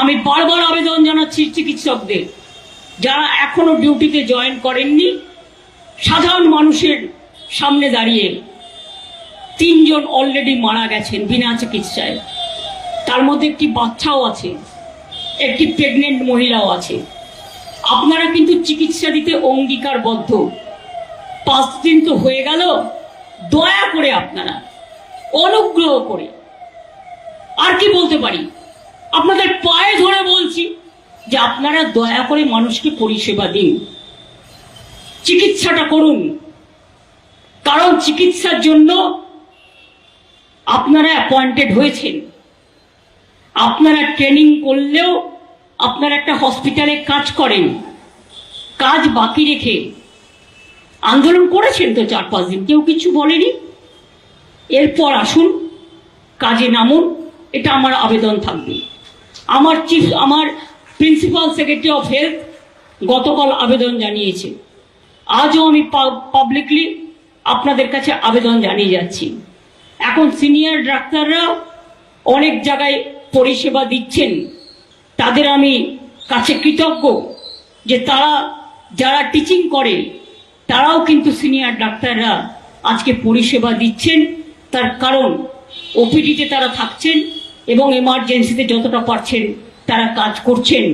আমি বারবার আবেদন জানাচ্ছি চিকিৎসকদের, যারা এখনও ডিউটিতে জয়েন করেননি। সাধারণ মানুষের সামনে দাঁড়িয়ে তিনজন অলরেডি মারা গেছেন বিনা চিকিৎসায়। তার মধ্যে একটি বাচ্চাও আছে, একটি প্রেগনেন্ট মহিলাও আছে। আপনারা কিন্তু চিকিৎসা দিতে অঙ্গীকারবদ্ধ। পাঁচ দিন তো হয়ে গেল, দয়া করে আপনারা, অনুগ্রহ করে। আর কি বলতে পারি? আপনাদের পায়ে ধরে বলছি যে আপনারা দয়া করে মানুষকে পরিষেবা দিন। চিকিৎসাটা করুন। কারণ চিকিৎসার জন্য আপনারা অ্যাপয়েন্টেড হয়েছেন। আপনারা ট্রেনিং করলেও আপনারা একটা হসপিটালে কাজ করেন। কাজ বাকি রেখে। আন্দোলন করেছেন তো চার পাঁচ দিন, কেউ কিছু বলেনি? এরপর আসুন, কাজে নামুন, এটা আমার আবেদন থাকবে। আমার চিফ আমার প্রিন্সিপাল সেক্রেটারি অফ হেলথ গতকাল আবেদন জানিয়েছে। আজও আমি পাবলিকলি আপনাদের কাছে আবেদন জানিয়ে যাচ্ছি। এখন সিনিয়র ডাক্তাররা অনেক জায়গায় পরিষেবা দিচ্ছেন। তাদের আমি কাছে কৃতজ্ঞ যে তারা, যারা টিচিং করে, তারাও কিন্তু সিনিয়র ডাক্তাররা আজকে পরিষেবা দিচ্ছেন। তার কারণ ওপিডিতে তারা থাকছেন। এবং এমার্জেন্সিতে যতটা পারছেন তারা কাজ করছেন।